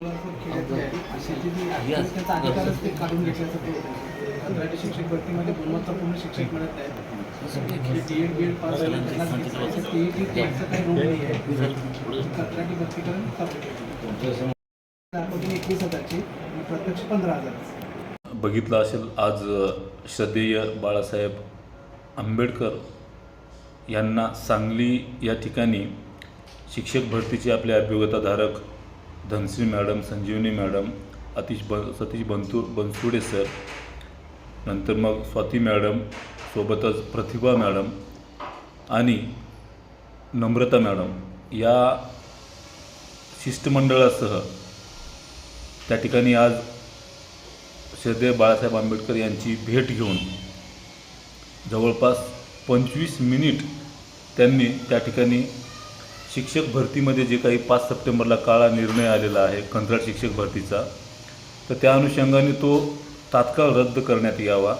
कंत्राटी शिक्षक भरतीमध्ये गुणवत्तापूर्ण शिक्षक मिळत D Ed B Ed pass काही नाही आहे कंत्राटी करून एकवीस हजारची प्रत्यक्ष पंधरा हजार बघितलं असेल आज श्रद्धेय बाळासाहेब आंबेडकर यांना सांगली या ठिकाणी शिक्षक भरतीचे आपले अभियोगताधारक धनश्री मॅडम संजीवनी मॅडम अतिश ब सतीश बनतू बनसुडे सर नंतर मग स्वाती मॅडम सोबतच प्रतिभा मॅडम आणि नम्रता मॅडम या शिष्टमंडळासह त्या ठिकाणी आज श्रद्धेय बाळासाहेब आंबेडकर यांची भेट घेऊन जवळपास पंचवीस मिनिट त्यांनी त्या ठिकाणी शिक्षक भरतीमध्ये जे काही पाच सप्टेंबरला काळा निर्णय आलेला आहे कंत्राट शिक्षक भरतीचा तर त्या अनुषंगाने तो तात्काळ रद्द करण्यात यावा.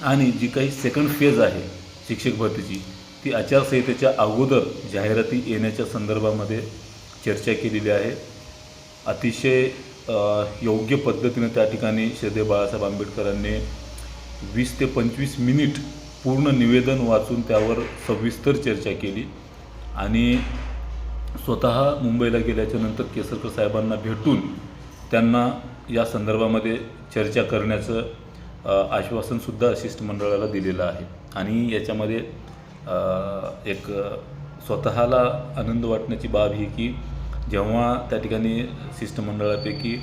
आणि जी काही सेकंड फेज आहे शिक्षक भरतीची ती आचारसंहितेच्या अगोदर जाहिराती येण्याच्या संदर्भामध्ये चर्चा केलेली आहे. अतिशय योग्य पद्धतीनं त्या ठिकाणी श्रद्धे बाळासाहेब आंबेडकरांनी वीस ते पंचवीस मिनिट पूर्ण निवेदन वाचून त्यावर सविस्तर चर्चा केली. आणि स्वतः मुंबईला गेल्याच्यानंतर केसरकर साहेबांना भेटून त्यांना या संदर्भामध्ये चर्चा करण्याचं आश्वासनसुद्धा शिष्टमंडळाला दिलेलं आहे. आणि याच्यामध्ये एक स्वतःला आनंद वाटण्याची बाब ही की जेव्हा त्या ठिकाणी शिष्टमंडळापैकी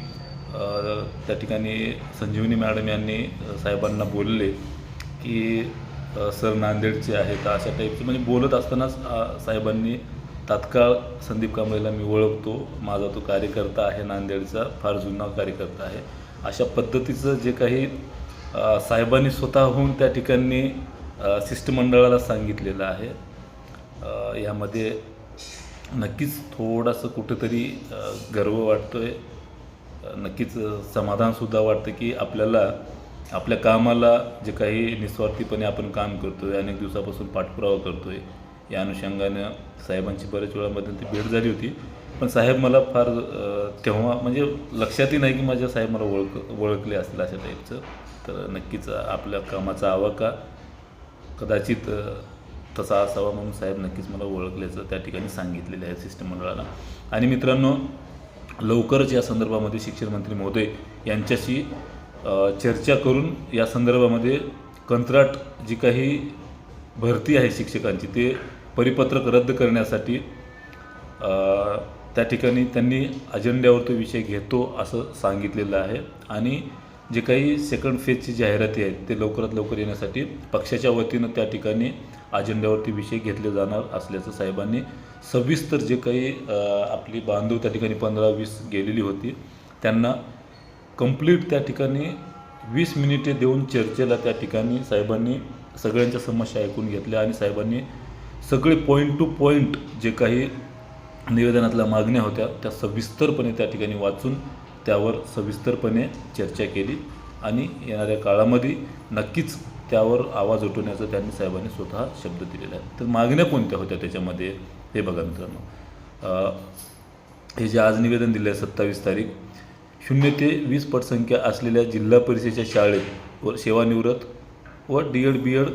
त्या ठिकाणी संजीवनी मॅडम यांनी साहेबांना बोलले की सर नांदेडचे आहेत अशा टाईपचे म्हणजे बोलत असतानाच साहेबांनी तात्काळ संदीप कांबळेला मी ओळखतो. माझा तो कार्यकर्ता आहे नांदेडचा फार जुना कार्यकर्ता आहे. अशा पद्धतीचं जे काही साहेबांनी स्वतःहून त्या ठिकाणी शिष्टमंडळाला सांगितलेलं आहे. यामध्ये नक्कीच थोडंसं कुठंतरी गर्व वाटतो आहे नक्कीच समाधानसुद्धा वाटतं की आपल्याला आपल्या कामाला जे काही निस्वार्थीपणे आपण काम करतो आहे अनेक दिवसापासून पाठपुरावा करतो आहे या अनुषंगानं साहेबांची बऱ्याच वेळामध्ये ती भेट झाली होती. पण साहेब मला फार तेव्हा म्हणजे लक्षातही नाही की माझ्या साहेब मला ओळख ओळखले असतील अशा टाईपचं तर नक्कीच आपल्या कामाचा आवाका कदाचित तसा असावा म्हणून साहेब नक्कीच मला ओळखल्याचं त्या ठिकाणी सांगितलेलं आहे सिस्टम मंडळाला. आणि मित्रांनो लवकरच या संदर्भामध्ये शिक्षण मंत्री महोदय यांच्याशी चर्चा करून या संदर्भामध्ये कंत्राट जी काही भरती आहे शिक्षकांची ते परिपत्रक रद्द करण्यासाठी त्या ठिकाणी त्यांनी अजेंड्यावर तो विषय घेतो असं सांगितलेलं आहे. आणि जे काही सेकंड फेजची जाहिराती आहेत ते लवकरात लवकर येण्यासाठी पक्षाच्या वतीनं त्या ठिकाणी अजेंड्यावरती विषय घेतले जाणार असल्याचं साहेबांनी सविस्तर जे काही आपली बांधव त्या ठिकाणी पंधरा वीस गेलेली होती त्यांना कंप्लीट त्या ठिकाणी वीस मिनिटे देऊन चर्चेला त्या ठिकाणी साहेबांनी सगळ्यांच्या समस्या ऐकून घेतल्या आणि साहेबांनी सगळे पॉईंट टू पॉईंट जे काही निवेदनातल्या मागण्या होत्या त्या सविस्तरपणे त्या ठिकाणी वाचून त्यावर सविस्तरपणे चर्चा केली आणि येणाऱ्या काळामध्ये नक्कीच त्यावर आवाज उठवण्याचा त्यांनी साहेबांनी स्वतः शब्द दिलेला आहे. तर मागण्या कोणत्या होत्या त्याच्यामध्ये? हे बघा मित्रांनो. हे जे आज निवेदन दिलं आहे सत्तावीस तारीख शून्य ते वीस पटसंख्या असलेल्या जिल्हा परिषदेच्या शाळेत व सेवानिवृत्त व डी एड बी एड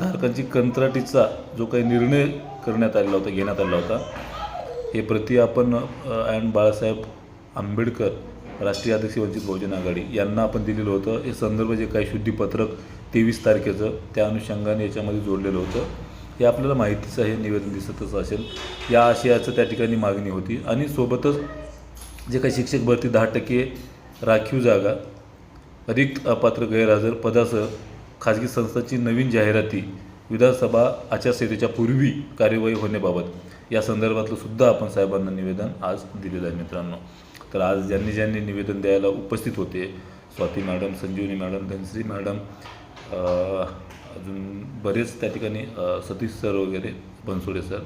धारकांची कंत्राटीचा जो काही निर्णय करण्यात आलेला होता घेण्यात आलेला होता हे प्रति आपण अँड बाळासाहेब आंबेडकर राष्ट्रीय अध्यक्ष वंचित बहुजन आघाडी यांना आपण दिलेलं होतं. हे संदर्भ जे काही शुद्धीपत्रक तेवीस तारखेचं त्या अनुषंगाने याच्यामध्ये जोडलेलं होतं. हे आपल्याला माहितीच आहे निवेदन दिसतच असेल. या आशयाचं त्या ठिकाणी मागणी होती. आणि सोबतच जे काही शिक्षक भरती दहा टक्के राखीव जागा अधिक अपात्र गैरहजर पदासह खाजगी संस्थांची नवीन जाहिराती विधानसभा आचारसंहितेच्या पूर्वी कार्यवाही होण्याबाबत या संदर्भातलं सुद्धा आपण साहेबांना निवेदन आज दिलेलं आहे मित्रांनो. तर आज ज्यांनी ज्यांनी निवेदन द्यायला उपस्थित होते Swati madam Sanjeevani madam Dhanashree madam अजून बरेच त्या ठिकाणी सतीश सर वगैरे बनसोडे सर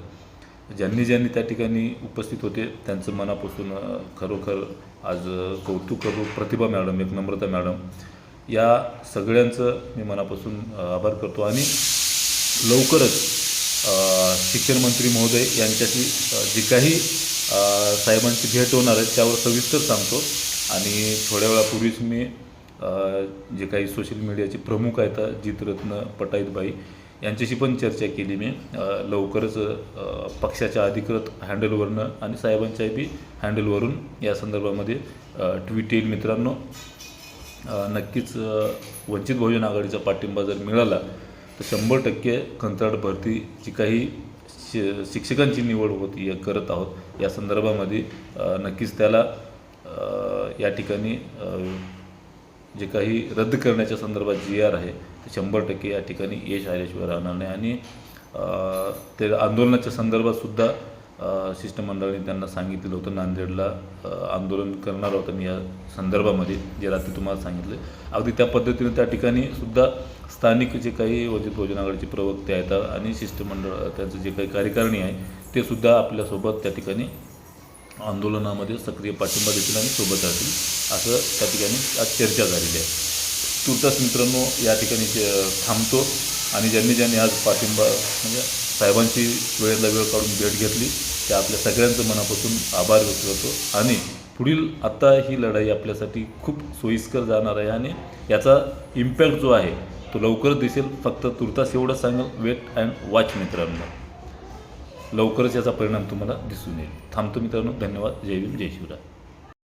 ज्यांनी ज्यांनी त्या ठिकाणी उपस्थित होते त्यांचं मनापासून खरोखर आज कौतुक करू प्रतिभा मॅडम एक नम्रता मॅडम या सगळ्यांचं मी मनापासून आभार करतो. आणि लवकरच शिक्षण मंत्री महोदय यांच्याशी जी काही साहेबांची भेट होणार आहे त्यावर सविस्तर सांगतो. आणि थोड्या वेळापूर्वीच मी जे काही सोशल मीडियाचे प्रमुख आहेत जितरत्न पटाईतबाई यांच्याशी पण चर्चा केली मी. लवकरच पक्षाच्या अधिकृत हँडलवरनं आणि साहेबांच्या बी हँडलवरून या संदर्भामध्ये ट्विट येईल. मित्रांनो नक्कीच वंचित बहुजन आघाडीचा पाठिंबा जर मिळाला तर शंभर टक्के कंत्राट भरतीची काही शि शिक्षकांची निवड होती करत आहोत. या संदर्भामध्ये नक्कीच त्याला या ठिकाणी जे काही रद्द करण्याच्या संदर्भात जी आर आहे ते शंभर टक्के या ठिकाणी यश आल्याशिवाय राहणार नाही. आणि ते आंदोलनाच्या संदर्भात सुद्धा शिष्टमंडळाने त्यांना सांगितलेलं होतं नांदेडला आंदोलन करणार होतं. मी या संदर्भामध्ये जे रात्री तुम्हाला सांगितलं. अगदी त्या पद्धतीने त्या ठिकाणी सुद्धा स्थानिक जे काही वंचित बहुजन आघाडीचे प्रवक्ते आहेत आणि शिष्टमंडळ त्यांचं जे काही कार्यकारिणी आहे ते सुद्धा आपल्यासोबत त्या ठिकाणी आंदोलनामध्ये सक्रिय पाठिंबा देतील आणि सोबत राहतील असं त्या ठिकाणी आज चर्चा झालेली आहे. तुर्तास मित्रांनो या ठिकाणी थांबतो आणि ज्यांनी ज्यांनी आज पाठिंबा म्हणजे साहेबांची वेळेला वेळ काढून भेट घेतली त्या आपल्या सगळ्यांचं मनापासून आभार व्यक्त करतो. आणि पुढील आत्ता ही लढाई आपल्यासाठी खूप सोयीस्कर जाणार आहे आणि याचा इम्पॅक्ट जो आहे तो लवकर दिसेल. फक्त तुर्तास एवढं सांगेल वेट अँड वॉच मित्रांनो. लवकरच याचा परिणाम तुम्हाला दिसून येईल. थांबतो मित्रांनो. धन्यवाद. जय भीम. जय शिवराय.